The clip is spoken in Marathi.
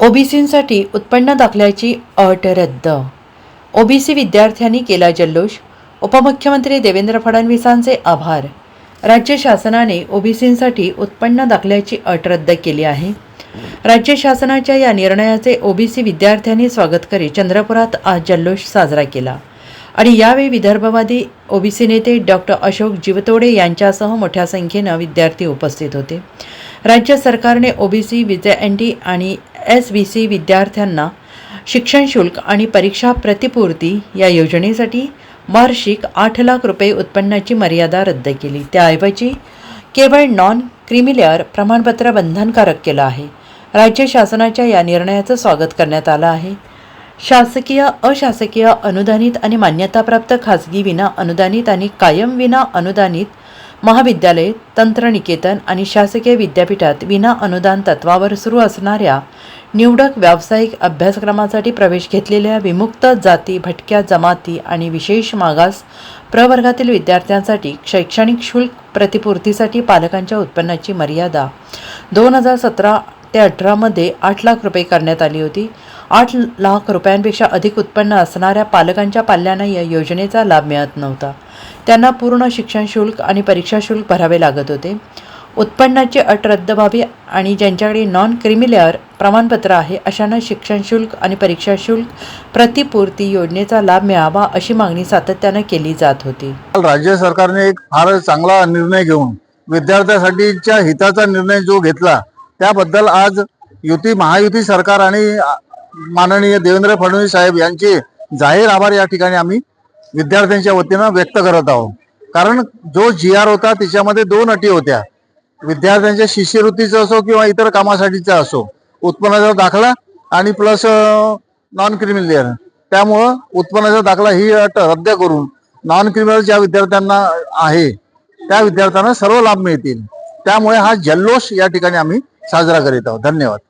ओबीसींसाठी उत्पन्न दाखल्याची अट रद्द. ओबीसी विद्यार्थ्यांनी केला जल्लोष. उपमुख्यमंत्री देवेंद्र फडणवीसांचे आभार. राज्य शासनाने ओबीसींसाठी उत्पन्न दाखल्याची अट रद्द केली आहे. राज्य शासनाच्या या निर्णयाचे ओबीसी विद्यार्थ्यांनी स्वागत करीत चंद्रपुरात आज जल्लोष साजरा केला. आणि यावेळी विदर्भवादी ओबीसी नेते डॉक्टर अशोक जीवतोडे यांच्यासह मोठ्या संख्येनं विद्यार्थी उपस्थित होते. राज्य सरकारने ओबीसी विजय एन टी आणि एस बी सी विद्यार्थ्यांना शिक्षण शुल्क आणि परीक्षा प्रतिपूर्ती या योजनेसाठी वार्षिक आठ लाख रुपये उत्पन्नाची मर्यादा रद्द केली. त्याऐवजी केवळ नॉन क्रिमिलेअर प्रमाणपत्र बंधनकारक केलं आहे. राज्य शासनाच्या या निर्णयाचं स्वागत करण्यात आलं आहे. शासकीय अशासकीय अनुदानित आणि मान्यताप्राप्त खाजगी विना अनुदानित आणि कायम विना अनुदानित महाविद्यालय तंत्रनिकेतन आणि शासकीय विद्यापीठात विना अनुदान तत्वावर सुरू असणाऱ्या निवडक व्यावसायिक अभ्यासक्रमासाठी प्रवेश घेतलेल्या विमुक्त जाती भटक्या जमाती आणि विशेष मागास प्रवर्गातील विद्यार्थ्यांसाठी शैक्षणिक शुल्क प्रतिपूर्तीसाठी पालकांच्या उत्पन्नाची मर्यादा दोन हजार सतरा ते अठरामध्ये आठ लाख रुपये करण्यात आली होती. आठ लाख रुपयांपेक्षा अधिक उत्पन्न असणाऱ्या पालकांच्या पाल्यांना या योजनेचा लाभ मिळत नव्हता. त्यांना पूर्ण शिक्षण शुल्क आणि परीक्षा शुल्क भरावे लागत होते. उत्पन्नाची अट रद्द व्हावी आणि ज्यांच्याकडे नॉन क्रिमिलेअर प्रमाणपत्र आहे अशांना शिक्षण शुल्क आणि परीक्षा शुल्क प्रतिपूर्ती योजनेचा लाभ मिळावा अशी मागणी सातत्यानं केली जात होती. राज्य सरकारने एक फार चांगला निर्णय घेऊन विद्यार्थ्यांसाठीच्या हिताचा निर्णय जो घेतला त्याबद्दल आज युती महायुती सरकार आणि माननीय देवेंद्र फडणवीस साहेब यांचे जाहीर आभार या ठिकाणी आम्ही विद्यार्थ्यांच्या वतीनं व्यक्त करत आहोत. कारण जो जी आर होता त्याच्यामध्ये दोन अटी होत्या. विद्यार्थ्यांच्या शिष्यवृत्तीचा असो किंवा इतर कामासाठीचा असो उत्पन्नाचा दाखला आणि प्लस नॉन क्रिमिनल त्यामुळं उत्पन्नाचा दाखला ही अट रद्द करून नॉन क्रिमिनल ज्या विद्यार्थ्यांना आहे त्या विद्यार्थ्यांना सर्व लाभ मिळतील. त्यामुळे हा जल्लोष या ठिकाणी आम्ही साजरा करीत आहोत. धन्यवाद.